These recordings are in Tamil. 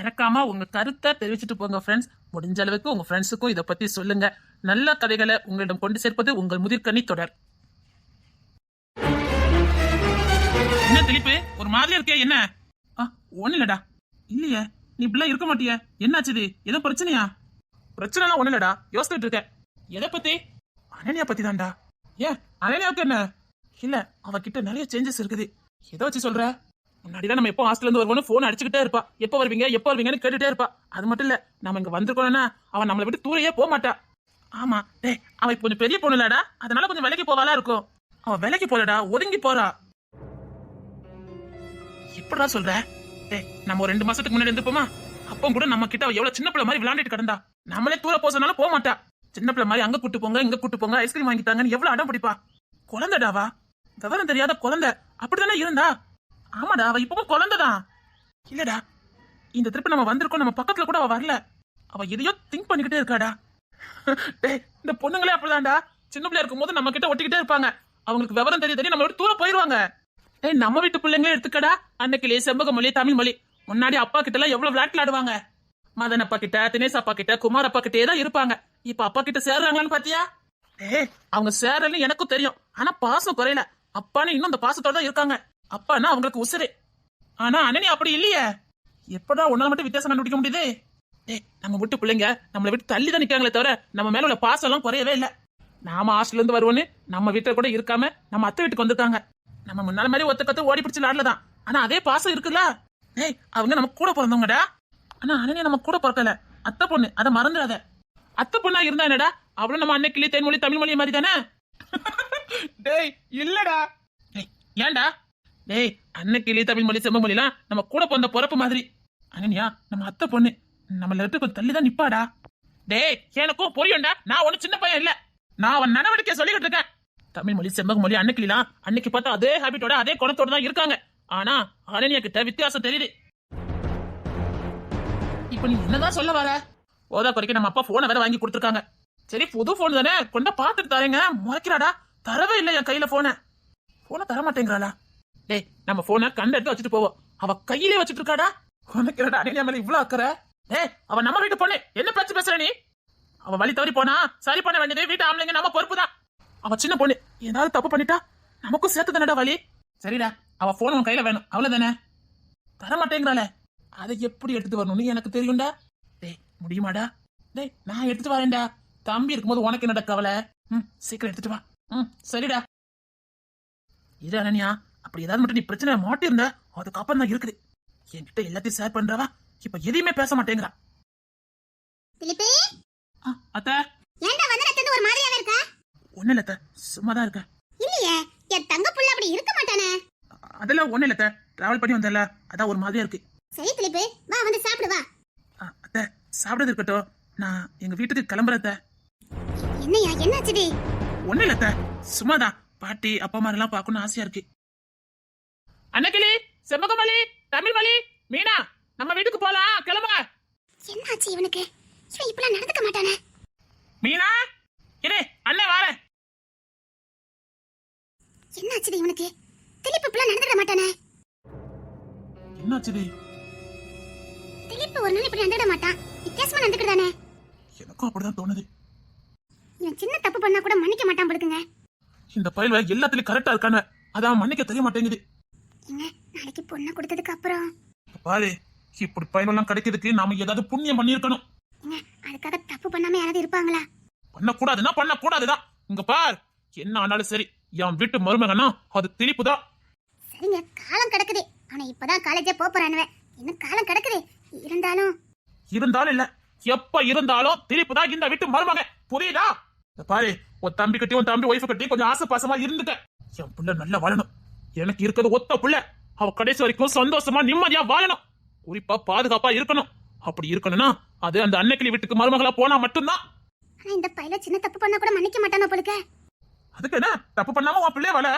மறக்காம உங்க கருத்தை தெரிவிச்சுட்டு போங்க ஃப்ரெண்ட்ஸ் முடிஞ்ச அளவுக்கு உங்க ஃப்ரெண்ட்ஸுக்கும் இதை பத்தி சொல்லுங்க. நல்ல கதைகளை உங்களிடம் கொண்டு சேர்ப்பது உங்கள் முதிர்கனி தொடர். என்ன திலிப்பு ஒரு மாதிரி இருக்கே என்ன? ஆ ஒண்ணு இல்லடா. இல்லையே நீ இப்படிலாம் இருக்க மாட்டிய. என்னாச்சுது ஏதோ பிரச்சனையா? பிரச்சனைலாம் ஒண்ணு இல்லடா. யோசிச்சுட்டு இருக்க எதை பத்தி? அனன்யா பத்தி தான்டா ஏன் அனன்யாவுக்கு என்ன? இல்ல அவகிட்ட நிறைய சேஞ்சஸ் இருக்குது. எதை வச்சு சொல்ற? முன்னாடிலாம் நம்ம எப்போ ஹாஸ்டல்ல இருந்து வருவோம்னு போன் அடிச்சுக்கிட்டே இருப்பா. எப்போ வருவீங்க எப்போ வருவீங்கன்னு கேட்டுட்டே இருப்பா. அது மட்டும் இல்ல நம்ம இங்க வந்திருக்கோம்னா அவன் நம்மளை விட்டு தூரையே போக மாட்டா. ஆமா டேய் அவன் இப்போ கொஞ்சம் பெரிய பொண்ணு இல்லடா. அதனால கொஞ்சம் விலைக்கு போவாளா இருக்கும். அவன் விலைக்கு போலடா ஒதுங்கி போறா. எப்படா சொல்ற? டேய் நம்ம ஒரு ரெண்டு மாசத்துக்கு முன்னாடி இருந்துப்போமா அப்போ கூட நம்ம கிட்ட அவ எவ்வளவு சின்ன பிள்ளை மாதிரி விளையாண்டுட்டு கிடந்தா. நம்மளே தூர போசனால போக மாட்டா. சின்ன பிள்ளை மாதிரி அங்க கூட்டு போங்க இங்க கூட்டு போங்க ஐஸ்கிரீம் வாங்கி தாங்கன்னு எவ்வளவு அடம் பிடிப்பா. குழந்தைடாவா விவரம் தெரியாத குழந்தை. அப்படித்தானே இருந்தா? ஆமாடா அவ இப்பவும் குழந்தைதான் இல்லடா இந்த திருப்பி நம்ம வந்திருக்கோம் நம்ம பக்கத்துல கூட அவ வரல. அவ எதையோ திங்க் பண்ணிக்கிட்டே இருக்காடா. டேய் இந்த பொண்ணுங்களே அப்படிதான்டா. சின்ன பிள்ளையா இருக்கும்போது நம்ம கிட்ட ஒட்டிக்கிட்டே இருப்பாங்க. அவங்களுக்கு விவரம் தெரிய தெரிய நம்மளோட தூரம் போயிருவாங்க. டேய் நம்ம வீட்டு பிள்ளைங்களே எடுத்துக்கடா. அன்னைக்கிலே செம்பக மொழி தமிழ் மொழி. முன்னாடி அப்பா கிட்ட எல்லாம் எவ்வளவு விளையாட்டு மதன் அப்பா கிட்ட தினேஷ் அப்பா கிட்ட குமார் அப்பா கிட்டே தான் இருப்பாங்க. இப்ப அப்பா கிட்ட சேர்றாங்களான்னு பாத்தியா? ஏய் அவங்க சேரலன்னு எனக்கும் தெரியும். ஆனா பாசம் குறையல. அப்பான்னு இன்னும் அந்த பாசத்தோட தான் இருக்காங்க. அப்பானா அவங்களுக்கு உசுரு ஆனா அண்ணனி அப்படி இல்லையே. எப்படா உன்னால மட்டும் வித்தியாசம் கண்டுபிடிக்க முடியுது? டேய் நம்ம விட்டு பிள்ளைங்க நம்மளை விட்டு தள்ளி தான் நிக்காங்களே தவிர நம்ம மேல உள்ள பாசம் எல்லாம் குறையவே இல்லை. நாம ஹாஸ்டல்ல இருந்து வருவோன்னு நம்ம வீட்டுல கூட இருக்காம நம்ம அத்தை வீட்டுக்கு வந்திருக்காங்க நம்ம முன்னால மாதிரி ஒத்த கத்து ஓடி பிடிச்சு தான். ஆனா அதே பாசம் இருக்குல்ல? டேய் அவங்க நம்ம கூட பிறந்தவங்கடா. ஆனா அண்ணனே நம்ம கூட பிறக்கல. அத்தை பொண்ணு அதை மறந்துடாத. அத்தை பொண்ணா இருந்தா என்னடா? அவளும் நம்ம அன்னைக்கிளி தென்மொழி தமிழ் மொழி மாதிரி தானே? டேய் இல்லடா. டேய் ஏன்டா? டேய் அன்னைக்கிளி தமிழ் மொழி செம்ம மொழிலாம் நம்ம கூட பிறந்த பிறப்பு மாதிரி. அனன்யா நம்ம அத்தை பொண்ணு நம்ம விட்டு கொஞ்சம் தள்ளி தான் நிப்பாடா. டேய் எனக்கும் புரியும்டா. நான் ஒன்னும் சின்ன பையன் இல்ல. நான் அவன் நடவடிக்கை சொல்லிக்கிட்டு இருக்கேன். தமிழ் மொழி செம்பக மொழி அன்னைக்கிலாம் அன்னைக்கு பார்த்தா அதே ஹாபிட்டோட அதே குணத்தோட தான் இருக்காங்க. ஆனா அனன்யா கிட்ட வித்தியாசம் தெரியுது. இப்ப நீ என்னதான் சொல்ல வர? ஓதா குறைக்க நம்ம அப்பா போனை வேற வாங்கி கொடுத்துருக்காங்க. சரி புது போன் தானே? கொண்ட பாத்துட்டு தரேங்க. முறைக்கிறாடா? தரவே இல்லை என் கையில போன போனை தர மாட்டேங்கிறாளா டேய் நம்ம போனை கண்ட எடுத்து வச்சுட்டு போவோம். அவ கையிலே வச்சுட்டு இருக்காடா உனக்கிறடா அனிலியா மேல இவ்வளவு அக்கற? டேய் அவ நம்ம வீட்டு பொண்ணு. என்ன பேச்சு பேசுற நீ? அவ வழி தவறி போனா சரி பண்ண வேண்டியது வீட்டு ஆம்பளைங்க நம்ம பொறுப்பு தான். அவ சின்ன பொண்ணு. ஏதாவது தப்பு பண்ணிட்டா நமக்கும் சேர்த்து தானடா வழி? சரிடா அவ போன் உன் கையில வேணும். அவ்வளவுதானே? தர மாட்டேங்கிறாளே. அதை எப்படி எடுத்துட்டு வரணும்னு எனக்கு தெரியும்டா. டேய் முடியுமாடா? டேய் நான் எடுத்துட்டு வரேன்டா. தம்பி இருக்கும்போது உனக்கு என்னடா கவலை? ம் சீக்கிரம் எடுத்துட்டு வா. ம் சரிடா. இது அனன்யா. அப்படி ஏதாவது மட்டும் நீ பிரச்சனை மாட்டிருந்த அதுக்கப்புறம் தான் இருக்குது. என்கிட்ட எல்லாத்தையும் ஷேர் பண்றவா? இப்ப எதையுமே பேச மாட்டேங்கிறா. திலிப்பே ஆ, அத்தை. ஏன்டா வந்து நட்டு ஒரு மாதிரியாவே இருக்க? ஒண்ணு இல்ல சும்மா தான் இருக்கேன். இல்லையே என் தங்க புள்ள அப்படி இருக்க மாட்டானே? அதெல்லாம் ஒண்ணு இல்ல டிராவல் பண்ணி வந்தல அதான் ஒரு மாதிரியா இருக்கு. சரி திலிப்பு வா வந்து சாப்பிடு வா. ஆ, அத்தை சாப்பிடுறது இருக்கட்டும். நான் எங்க வீட்டுக்கு கிளம்புறேன் அத்தை. என்னையா என்னாச்சுடி ஒண்ணு இல்ல சும்மாதான். பாட்டி அப்பா அம்மா எல்லாம் பார்க்கணும்னு ஆசையா இருக்கு. அன்னக்கிளி செம்பகமலி தமிழ்மலி மீனா நம்ம வீட்டுக்கு போலாம் கிளம்புங்க. என்னாச்சு இவனுக்கு? இவன் இப்பெல்லாம் நடந்துக்க மாட்டானே. மீனா இரு அண்ணன் வாரேன். என்னாச்சுடி இவனுக்கு? திலிப்பு இப்பெல்லாம் நடந்துக்க மாட்டானே. என்னாச்சுடி? திலிப்பு ஒரு நாள் இப்படி நடந்துட மாட்டான். வித்தியாசமா நடந்துக்கிட்டானே எனக்கும் அப்படிதான் தோணுது. இவன் சின்ன தப்பு பண்ணா கூட மன்னிக்க மாட்டான் படுக்குங்க இந்த பயில எல்லாத்துலயும் கரெக்டா இருக்கானு அதான் மன்னிக்க தெரிய மாட்டேங்குது. ஏங்க நாளைக்கு பொண்ணை கொடுத்ததுக்கு அப்புறம். பாரு இப்படி பயனெல்லாம் கிடைக்கிறதுக்கு நாம ஏதாவது புண்ணியம் பண்ணியிருக்கணும். அதுக்காக தப்பு பண்ணாம யாராவது இருப்பாங்களா? பண்ணக்கூடாதுன்னா பண்ணக்கூடாதுதான் இங்க பார் என்ன ஆனாலும் சரி என் வீட்டு மருமகனா அது திணிப்பு தான் சரிங்க காலம் கிடக்குது. அவனை இப்பதான் காலேஜே போறானுவ. இன்னும் காலம் கிடக்குது. இருந்தாலும். இருந்தாலும் இல்ல எப்ப இருந்தாலும் திணிப்பு தான் இந்த வீட்டு மருமகன். புரியுதா? பாரு உன் தம்பி கட்டி உன் தம்பி ஒய்ஃபு கட்டி கொஞ்சம் ஆசை பாசமா இருந்துக்க. என் புள்ள நல்லா வாழணும். எனக்கு இருக்கிறது ஒத்த புள்ள. அவ கடைசி வரைக்கும் சந்தோஷமா நிம்மதியா வாழணும். குறிப்பா பாதுகாப்பா இருக்கணும். அப்படி இருக்கணும்னா அது அந்த அன்னைக்கிளி வீட்டுக்கு மருமகளா போனா மட்டும்தான். இந்த பையல சின்ன தப்பு பண்ணா கூட மன்னிக்க மாட்டானோ போலுக்க அதுக்கு என்ன? தப்பு பண்ணாம உன் பிள்ளைய வாழ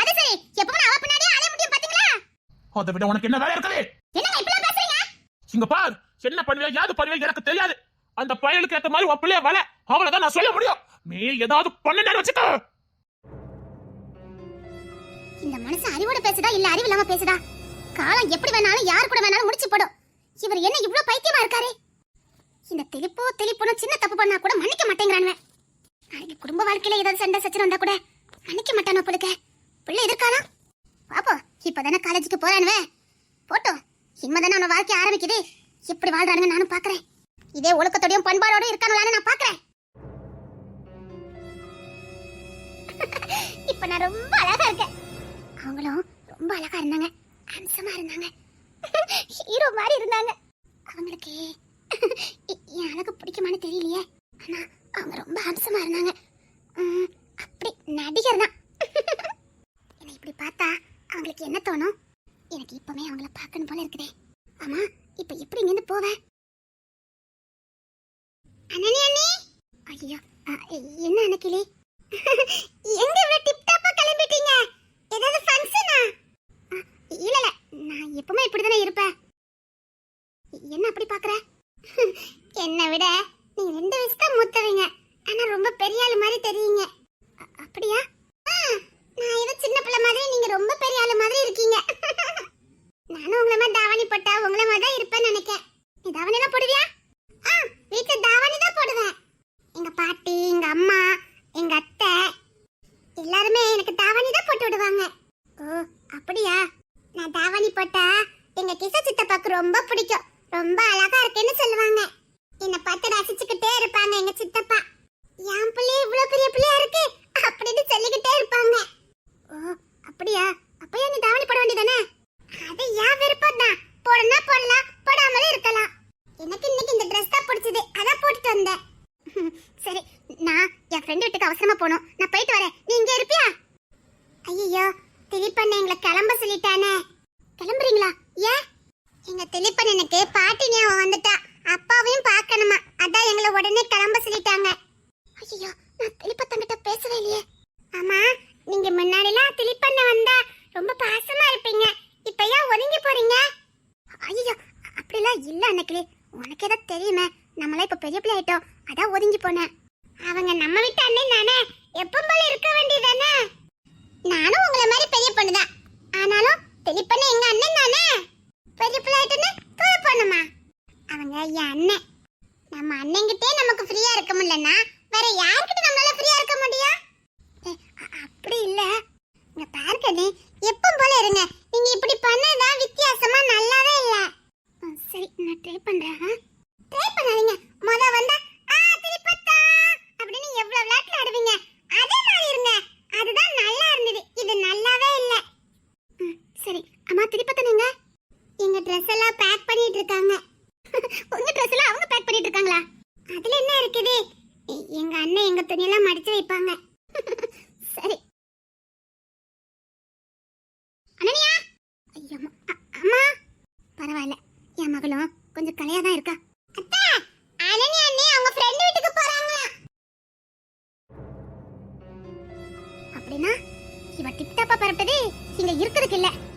அது சரி. எப்பவும் அவ பின்னாடியே அலைய முடியும் பாத்தீங்களா? அதை விட உனக்கு என்ன வேலை இருக்குது? என்னங்க இப்படி பேசுறீங்க? இங்க பார். என்ன பண்ணுவே யாது பண்ணுவே எனக்கு தெரியாது. அந்த பயலுக்கு ஏத்த மாதிரி உன் பிள்ளைய வள. அவ்வளவுதான் நான் சொல்ல முடியும். நீ ஏதாவது பண்ணு வச்சுக்க இந்த மனசு அறிவோட பேசுதா இல்ல அறிவு இல்லாம பேசுதா? காலம் எப்படி வேணாலும் யார் கூட வேணாலும் முடிச்சு போடும். இவர் என்ன இவ்வளவு பைத்தியமா இருக்காரு? இந்த தெளிப்போ தெளிப்போன சின்ன தப்பு பண்ணா கூட மன்னிக்க மாட்டேங்கிறானுவன் நாளைக்கு குடும்ப வாழ்க்கையில ஏதாவது சண்டை சச்சரம் வந்தா கூட மன்னிக்க மாட்டானோ போலுக்க? பிள்ளை எதிர்காலா பாப்போம் இப்பதானே காலேஜுக்கு போறானுவன் போட்டோம். இனிமேதானே அவன் வாழ்க்கை ஆரம்பிக்குது. எப்படி வாழ்றானுங்க நானும் பாக்குறேன். இதே ஒழுக்கத்தோடையும் பண்பாடோடையும் இருக்கானுலான்னு நான் பாக்குறேன். இப்ப நான் ரொம்ப அழகா இருக்கேன். அவங்களும் ரொம்ப அழகா இருந்தாங்க. அம்சமா இருந்தாங்க. ஹீரோ மாதிரி இருந்தாங்க. அவங்களுக்கு என் அழகு பிடிக்குமான்னு தெரியலையே. ஆனா அவங்க ரொம்ப அம்சமா இருந்தாங்க. அப்படி நடிகர் தான் அதான் ஒதுங்கி போனேன். அவங்க நம்ம வீட்டு அண்ணன் தானே? எப்போ போல இருக்க வேண்டியதானே நானும் உங்களை மாதிரி பெரிய பொண்ணு தான் ஆனாலும் பெரிய பெரியப்பண்ண எங்க அண்ணன் தானே? பெரிய பிள்ளைட்டுன்னு தூர பொண்ணுமா? அவங்க என் அண்ணன். நம்ம அண்ணன்கிட்டே நமக்கு ஃப்ரீயா இருக்க முடியலன்னா வேற யார்கிட்ட நம்மளால ஃப்ரீயா இருக்க முடியும்? அப்படி இல்ல. இங்க பார்க்கணே எப்போ போல இருங்க. நீங்க இப்படி பண்ணதான் வித்தியாசமா நல்லாவே இல்ல. சரி நான் ட்ரை பண்றேன் ட்ரை பண்ணாதீங்க. மொதல் வந்தா திருப்பத்தா அப்படின்னு எவ்வளவு விளையாட்டுல ஆடுவீங்க? அதே மாதிரி கிடைக்கல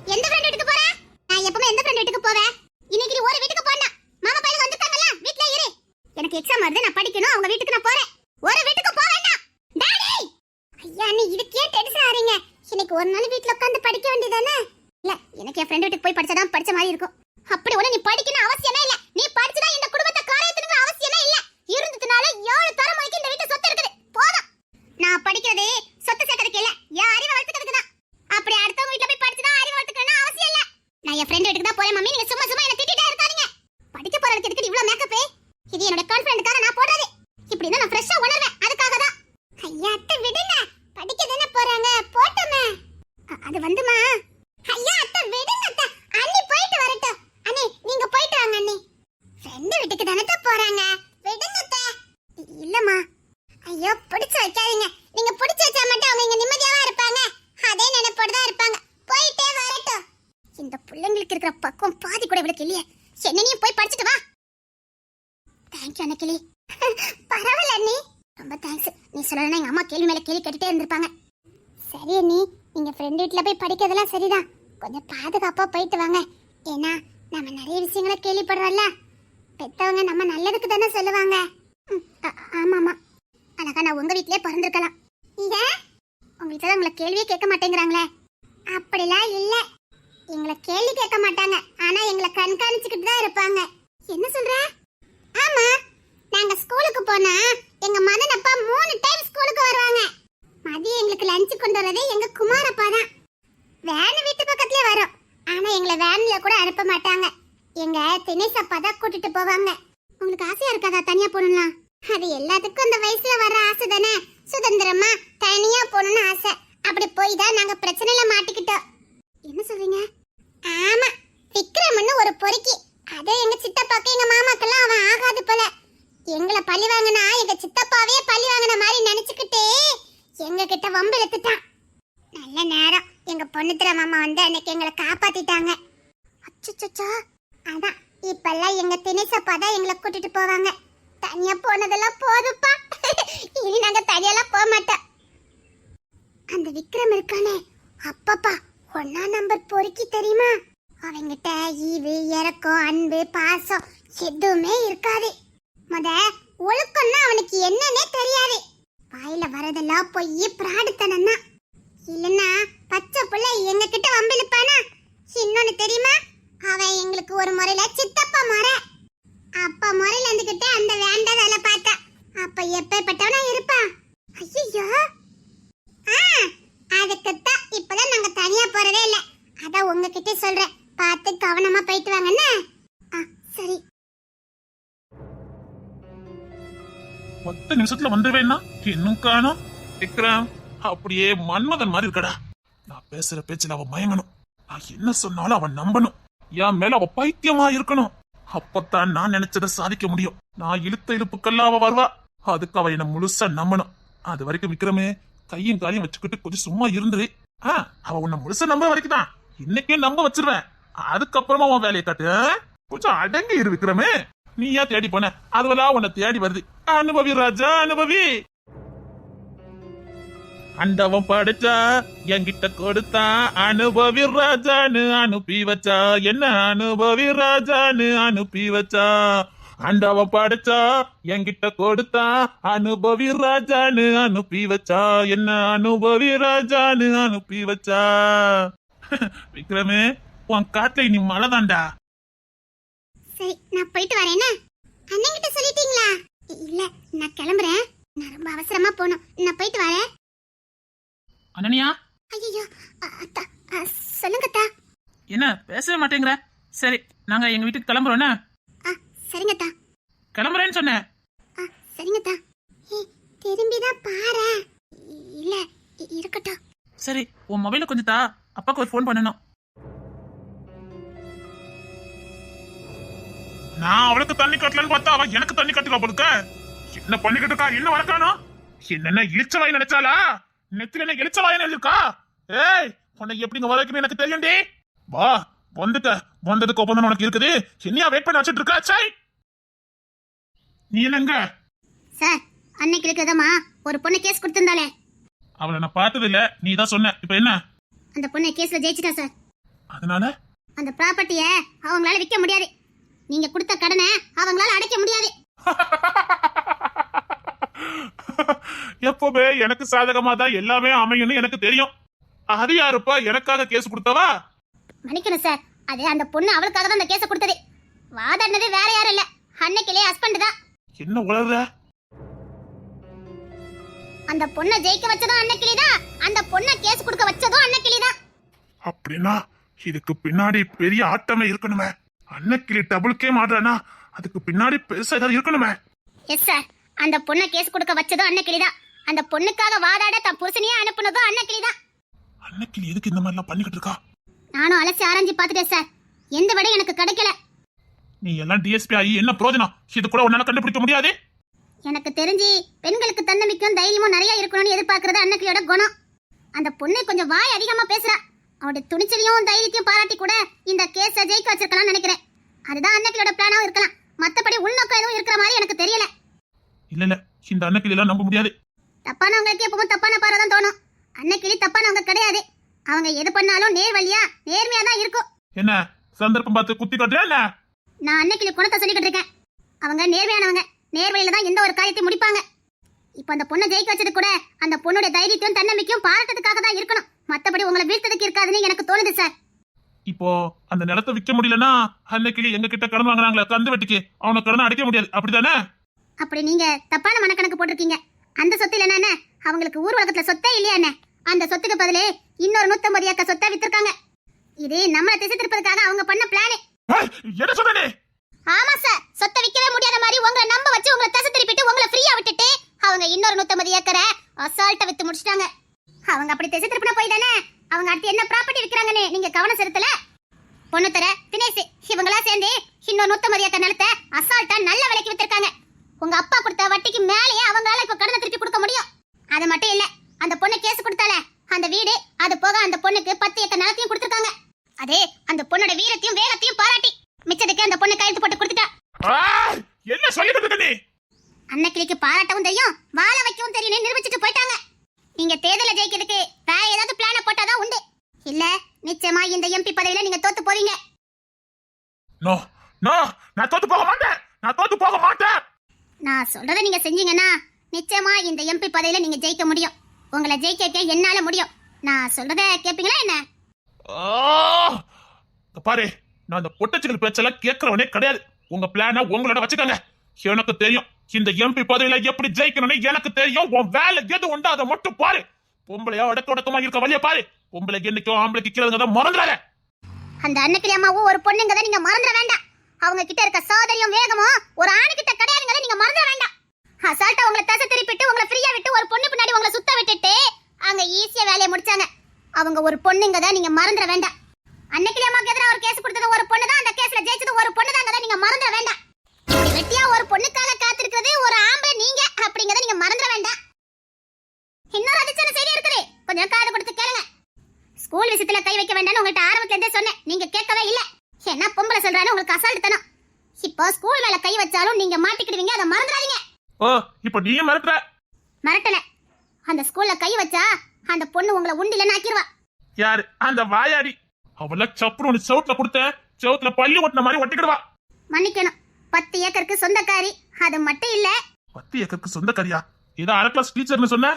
நீ எங்கள் அம்மா கேள்வி மேலே கேள்வி கேட்டுட்டே இருந்திருப்பாங்க. சரி நீ நீங்கள் ஃப்ரெண்டு வீட்டில் போய் படிக்கிறதெல்லாம் சரிதான். கொஞ்சம் பாதுகாப்பாக போயிட்டு வாங்க. ஏன்னா நம்ம நிறைய விஷயங்களை கேள்விப்படுறோம்ல. பெத்தவங்க நம்ம நல்லதுக்கு தானே சொல்லுவாங்க. ஆமாம்மா. அழகா நான் உங்கள் வீட்டிலே பிறந்திருக்கலாம். ஏன் உங்களுக்கு தான் உங்களை கேள்வியே கேட்க மாட்டேங்கிறாங்களே. அப்படிலாம் இல்லை. எங்களை கேள்வி கேட்க மாட்டாங்க. ஆனால் எங்களை கண்காணிச்சுக்கிட்டு தான் இருப்பாங்க. என்ன சொல்கிற ஆமாம் நாங்கள் ஸ்கூலுக்கு போனால் எங்க மதன் அப்பா மூணு டைம் ஸ்கூலுக்கு வருவாங்க. மதியம் எங்களுக்கு லஞ்ச் கொண்டு வரதே எங்க குமார் அப்பா தான். வேன் வீட்டு பக்கத்துலயே வரும். ஆனா எங்களை வேன்ல கூட அனுப்ப மாட்டாங்க. எங்க தினேஷ் அப்பா தான் கூட்டிட்டு போவாங்க. உங்களுக்கு ஆசையா இருக்காதா தனியா போகணும்லாம்? அது எல்லாத்துக்கும் அந்த வயசுல வர ஆசை தானே. சுதந்திரமா தனியா போகணும்னு ஆசை. அப்படி போய் தான் நாங்க பிரச்சனையில மாட்டிக்கிட்டோம். என்ன சொல்றீங்க? ஆமா விக்ரம்னு ஒரு பொறுக்கி. அதே எங்க சித்தப்பாக்கு எங்க மாமாக்கெல்லாம் அவன் ஆகாது போல. எங்களை பழி வாங்கினா எங்க சித்தப்பாவே பழி வாங்கின மாதிரி நினைச்சுக்கிட்டு எங்க கிட்ட வம்பு இழுத்துட்டான். நல்ல நேரம். எங்க பொண்ணுத்திர மாமா வந்து அன்னைக்கு எங்களை காப்பாத்திட்டாங்க. அச்சுச்சோ. அதான் இப்பெல்லாம் எங்க தினேசப்பா தான் எங்களை கூட்டிட்டு போவாங்க. தனியா போனதெல்லாம் போதுப்பா. இனி நாங்க தனியெல்லாம் போக மாட்டோம். அந்த விக்ரம் இருக்கானே. அப்பப்பா ஒன்னா நம்பர் பொறுக்கி தெரியுமா? அவங்கிட்ட ஈவு இறக்கம் அன்பு பாசம் எதுவுமே இருக்காது. முத ஒழுக்கம்னா அவனுக்கு என்னன்னே தெரியாது. வாயில வரதெல்லாம் பொய் பிராடுத்தனம் தான் இல்லைன்னா பச்சை புள்ள எங்க கிட்ட வம்பிழுப்பானா? இன்னொன்னு தெரியுமா? அவன் எங்களுக்கு ஒரு முறையில சித்தப்பா முறை. அப்ப முறையில இருந்துகிட்டு அந்த வேண்டாம் வேலை பார்த்தா. அப்ப எப்பேற்பட்டவனா இருப்பான் ஐயோ ஆ அதுக்குத்தான் இப்பதான் நாங்க தனியா போறதே இல்ல. அதான் உங்ககிட்ட சொல்றேன். பார்த்து கவனமா போயிட்டு வாங்கன்னு ஆ சரி. பத்து நிமிஷத்துல வந்துருவேன்னா இன்னும் காணும். விக்ரம் அப்படியே மன்மதன் மாதிரி இருக்கடா. நான் பேசுற பேச்சுல அவ மயங்கணும். நான் என்ன சொன்னாலும் அவன் நம்பணும். என் மேல அவ பைத்தியமா இருக்கணும். அப்பத்தான் நான் நினைச்சதை சாதிக்க முடியும். நான் இழுத்த இழுப்புக்கெல்லாம் அவ வருவா. அதுக்கு அவ என்ன முழுசா நம்பணும். அது வரைக்கும் விக்ரமே கையும் காலையும் வச்சுக்கிட்டு கொஞ்சம் சும்மா இருந்துரு. ஆ அவ உன்னை முழுசா நம்ப வரைக்கும் தான். இன்னைக்கே நம்ப வச்சிருவேன். அதுக்கப்புறமா உன் வேலையை காட்டு. கொஞ்சம் அடங்கி இரு விக்ரமே. நீயா தேடி போன. அதுவெல்லாம் உன்னை தேடி வருது. அனுபவி ராஜா அனுபவி. அண்டவம் படைச்சா என்கிட்ட கொடுத்தா அனுபவி ராஜான்னு அனுப்பி வச்சா. என்ன அனுபவி ராஜான்னு அனுப்பி வச்சா? அண்டவம் படைச்சா என்கிட்ட கொடுத்தா அனுபவி ராஜான்னு அனுப்பி வச்சா. என்ன அனுபவி ராஜான்னு அனுப்பி வச்சா? விக்ரமே உன் காட்டுல நீ மழை தாண்டா. சரி நான் போயிட்டு வரேன் அண்ணன் கிட்ட சொல்லிட்டீங்களா? இல்ல நான் கிளம்புறேன். நான் ரொம்ப அவசரமா போகணும். நான் போயிட்டு வரேன். அனனியா? ஐயோ அத்தா அ, சொல்லுங்க அத்தா. என்ன பேசவே மாட்டேங்கிற? சரி நாங்க எங்க வீட்டுக்கு கிளம்புறோம்னா ஆ சரிங்க அத்தா. கிளம்புறேன்னு சொன்னேன். ஆ சரிங்க அத்தா. திரும்பி தான் பாரு இல்ல இ- இருக்கட்டும். சரி உன் மொபைல கொஞ்சம் தா. அப்பாக்கு ஒரு ஃபோன் பண்ணணும். நான் அவளுக்கு தண்ணி கட்டலன்னு பார்த்தா அவ எனக்கு தண்ணி கட்டல போலுக்க என்ன பண்ணிக்கிட்டு இருக்கா? என்ன வளர்க்கானோ? என்னென்ன இழிச்ச வாய் நினைச்சாலா நெத்தில என்ன இழிச்ச வாய் இருக்கா ஏய் உன்னை எப்படிங்க வளர்க்கணும் எனக்கு தெரியும்டி. வா வந்துட்ட. வந்ததுக்கு ஒப்பந்தம் உனக்கு இருக்குது. என்னையா வெயிட் பண்ண வச்சிட்டு இருக்கா சை? நீ என்னங்க சார் அன்னைக்கு இருக்கிறதம்மா ஒரு பொண்ணு கேஸ் கொடுத்திருந்தாலே அவளை நான் பார்த்தது இல்ல. நீ தான் சொன்ன. இப்ப என்ன? அந்த பொண்ணு கேஸ்ல ஜெயிச்சிட்டா சார். அதனால? அந்த ப்ராப்பர்ட்டிய அவங்களால விற்க முடியாது. நீங்க கொடுத்த கடனை அவங்களால அடைக்க முடியாது. எப்பவுமே எனக்கு சாதகமா தான் எல்லாமே அமையும்னு எனக்கு தெரியும். அது யாருப்பா? எனக்காக கேஸ் கொடுத்தவா? மன்னிக்கணும் சார். அது அந்த பொண்ணு அவளுக்காக தான் அந்த கேஸை கொடுத்தது. வாதாடினது வேற யாரும் இல்ல. அன்னைக்கிலே ஹஸ்பண்ட் தான். என்ன உளற அந்த பொண்ணை ஜெயிக்க வச்சதும் அன்னைக்கிளி தான். அந்த பொண்ணை கேஸ் கொடுக்க வச்சதும் அன்னைக்கிளி தான். அப்படின்னா இதுக்கு பின்னாடி பெரிய ஆட்டமே இருக்கணுமே. அன்னைக்கு டபுள் கேம் ஆடுறானா அதுக்கு பின்னாடி பெருசா ஏதாவது இருக்கணுமே. எஸ் சார் அந்த பொண்ணை கேஸ் கொடுக்க வச்சதும் அன்னைக்கிளி தான் அந்த பொண்ணுக்காக வாதாட தன் புருஷனையே அனுப்புனதும் அன்னைக்கிளி தான் அன்னைக்கு எதுக்கு இந்த மாதிரிலாம் பண்ணிக்கிட்டு இருக்கா? நானும் அலசி ஆராய்ஞ்சு பார்த்துட்டேன் சார் எந்த விட எனக்கு கிடைக்கல. நீ எல்லாம் டிஎஸ்பி ஆகி என்ன பிரயோஜனம் இது கூட உன்னால கண்டுபிடிக்க முடியாது. எனக்கு தெரிஞ்சு பெண்களுக்கு தன்னம்பிக்கையும் தைரியமும் நிறைய இருக்கணும்னு எதிர்பார்க்கறது அன்னைக்கியோட குணம். அந்த பொண்ணு கொஞ்சம் வாய் அதிகமா பேசுறா. அவளுடைய துணிச்சலையும் தைரியத்தையும் பாராட்டி கூட இந்த கேஸை ஜெயிக்க வச்சிருக்கலாம்னு நினைக்கிறேன். அதுதான் அன்னைக்கியோட பிளானாவும் இருக்கலாம். மத்தபடி உள்நோக்கம் எதுவும் இருக்கிற மாதிரி எனக்கு தெரியல. இல்ல இல்ல. இந்த அன்னைக்கு எல்லாம் நம்ப முடியாது. தப்பானவங்களுக்கு எப்பவும் தப்பான பார்வை தான் தோணும். அன்னைக்கிளி தப்பானவங்க கிடையாது. அவங்க எது பண்ணாலும் நேர் வழியா நேர்மையா தான் இருக்கும். என்ன? சந்தர்ப்பம் பார்த்து குத்தி காட்டுறியா என்ன? நான் அன்னைக்கிளி குணத்தை சொல்லிக்கிட்டு இருக்கேன். அவங்க நேர்மையானவங்க. நேர்வழியில தான் எந்த ஒரு காரியத்தையும் முடிப்பாங்க. இப்போ அந்த பொண்ணை ஜெயிக்க வச்சது கூட அந்த பொண்ணுடைய தைரியத்தையும் தன்னம்பிக்கையும் பாராட்டத்துக்காக தான் இருக்கணும். மத்தபடி உங்களை வீழ்த்ததுக்கு இருக்காதுன்னு எனக்கு தோணுது சார் இப்போ அந்த நிலத்தை விற்க முடியலன்னா அன்னைக்கு எங்க கிட்ட கடன் வாங்குறாங்களே கந்து வெட்டிக்கு. அவனை கடனை அடைக்க முடியாது. அப்படிதானே? அப்படி நீங்க தப்பான மனக்கணக்கு போட்டிருக்கீங்க. அந்த சொத்து இல்லைன்னா என்ன? அவங்களுக்கு ஊர் உலகத்துல சொத்தே இல்லையா என்ன? அந்த சொத்துக்கு பதிலே இன்னொரு நூத்தம்பது ஏக்கர் சொத்தை வித்திருக்காங்க. இது நம்மளை திசை திருப்பதுக்காக அவங்க பண்ண பிளானு என்ன சொன்ன நீ ஆமா சார் சொத்தை விற்கவே முடியாத மாதிரி உங்களை நம்ப வச்சு உங்களை தசை திருப்பிட்டு உங்களை ஃப்ரீயா விட்டுட்டு அவங்க இன்னொரு நூத்தம்பது ஏக்கரை அசால்ட்டா வித்து முடிச்சிட்டாங்க அவங்க அப்படி திசை திருப்பின போய் தானே அவங்க அடுத்து என்ன ப்ராப்பர்ட்டி விற்கிறாங்கன்னு நீங்க கவனம் செலுத்தல பொண்ணு தர தினேஷ் இவங்களா சேர்ந்து இன்னொரு நூத்தம்பது ஏக்கர் நிலத்தை அசால்ட்டா நல்ல விலைக்கு வித்திருக்காங்க. உங்க அப்பா கொடுத்த வட்டிக்கு மேலேயே அவங்களால இப்ப கடனை திருப்பி கொடுக்க முடியும். அது மட்டும் இல்ல அந்த பொண்ணு கேஸ் கொடுத்தால அந்த வீடு அது போக அந்த பொண்ணுக்கு பத்து ஏக்கர் நிலத்தையும் கொடுத்திருக்காங்க. அதே அந்த பொண்ணோட வீரத்தையும் வேகத்தையும் பாராட்டி மிச்சத்துக்கு அந்த பொண்ணு கையெழுத்து போட்டு கொடுத்துட்டா. என்ன சொல்லிட்டு நீ? அன்னைக்கிளிக்கு பாராட்டவும் தெரியும் வாழ வைக்கவும் தெரியும் நிரூபிச்சுட்டு போயிட்டாங்க. நீங்க தேர்தல ஜெயிக்கிறதுக்கு வேற ஏதாவது பிளான போட்டாதான் உண்டு. இல்ல நிச்சயமா இந்த எம்பி பதவியில நீங்க தோத்து போவீங்க நோ நோ நான் தோத்து போக மாட்டேன். நான் தோத்து போக மாட்டேன். நான் சொல்றத நீங்க செஞ்சீங்கன்னா நிச்சயமா இந்த எம்பி பதவியில நீங்க ஜெயிக்க முடியும். உங்களை ஜெயிக்க என்னால முடியும். நான் சொல்றத கேப்பீங்களா என்ன? பாரு நான் அந்த பொட்டச்சிகள் பேச்செல்லாம் கேட்கறவனே கிடையாது. உங்க பிளான உங்களோட வச்சுக்கோங்க. எனக்கு தெரியும் இந்த எம்பி பதவியில எப்படி ஜெயிக்கணும்னு எனக்கு தெரியும். உன் வேலை எது உண்டோ அதை மட்டும் பாரு. பொம்பளையா அடக்க உடக்கமா இருக்க வழிய பாரு. பொம்பளைக்கு என்னைக்கும் ஆம்பளைக்கு தான் மறந்துடாத. அந்த அன்னக்கிளி அம்மாவும் ஒரு பொண்ணுங்க நீங்க மறந்துட வேண்டாம். அவங்க கிட்ட இருக்க சாதரியம் வேகமும் ஒரு ஆணுகிட்ட கிடையாதுங்கிறத நீங்க மறந்துட வேண்டாம். அசால்ட்டா உங்களை தசை திருப்பிட்டு உங்களை ஃப்ரீயா விட்டு ஒரு பொண்ணு பின்னாடி உங்களை சுத்த விட்டுட்டு அங்க ஈஸியா வேலையை முடிச்சாங்க. அவங்க ஒரு பொண்ணுங்க தான் நீங்க மறந்துட வேண்டாம். அன்னைக்கு அம்மாக்கு எதிராக ஒரு கேஸ் கொடுத்தது ஒரு பொண்ணு தான் அந்த கேஸ்ல ஜெயிச்சது ஒரு பொண்ணு தான் நீங்க மறந்துட வேண்டாம். வெட்டியா ஒரு பொண்ணுக்காக காத்திருக்கிறது ஒரு ஆம்பளை நீங்க அப்படிங்கறத நீங்க மறந்துட வேண்டாம். இன்னொரு அதிர்ச்சியான செய்தி இருக்குது. கொஞ்சம் காது ஸ்கூல் விஷயத்துல கை வைக்க வேண்டாம்னு உங்கள்ட்ட ஆரம்பத்துல இருந்தே சொன்னேன். நீங்க கேட்கவே இல்ல. என்ன பொம்பளை சொல்றான்னு உங்களுக்கு அசால்ட் தனம் இப்போ ஸ்கூல் மேல கை வச்சாலும் நீங்க மாட்டிக்கிடுவீங்க அதை மறந்துடாதீங்க. ஓ இப்ப நீயும் மிரட்டுற? மறட்டல அந்த ஸ்கூல்ல கை வச்சா அந்த பொண்ணு உங்களை உண்டில ஆக்கிடுவா யாரு? அந்த வாயாடி. அவள சப்புனு ஒண்ணு செவுத்துல கொடுத்த செவுத்துல பள்ளி ஒட்டின மாதிரி ஒட்டிக்கிடுவா. மன்னிக்கணும். பத்து ஏக்கருக்கு சொந்தக்காரி. அது மட்டும் இல்ல. பத்து ஏக்கருக்கு சொந்த கரியா ஏதோ அரை கிளாஸ் டீச்சர்னு சொன்ன?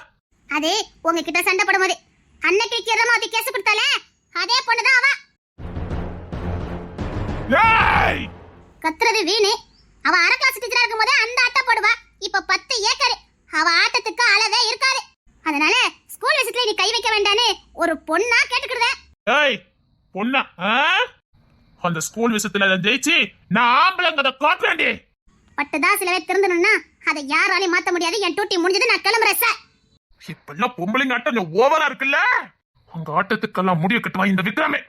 அது உங்ககிட்ட சண்டை போடும்போது. அன்னைக்கு கிரமாதி கேஸ் கொடுத்தால அதே பொண்ணுதான் அவ. ஏய்! கத்துறது வீணு. அவ அரை கிளாஸ் டீச்சரா இருக்கும்போது அந்த ஆட்டம் போடுவா. இப்ப பத்து ஏக்கர். அவ ஆட்டத்துக்கு அளவே இருக்காது. அதனால ஸ்கூல் விஷயத்துல நீ கை வைக்க வேண்டான்னு ஒரு பொண்ணா கேட்டுக்கிடுத ஏய் பொண்ணா? அந்த ஸ்கூல் விஷயத்துல நான் ஜெயிச்சு நான் ஆம்பளைங்கத காட்டுறேன்டி. பட்டுதான் சில பேர் திருந்தணும்னா அதை யாராலையும் மாத்த முடியாது. என் டூட்டி முடிஞ்சது நான் கிளம்புறேன் சார் இப்பெல்லாம் பொம்பளைங்க ஆட்டம் ஓவரா இருக்குல்ல? உங்க ஆட்டத்துக்கெல்லாம் முடிய கட்டுவான் இந்த விக்ரமே.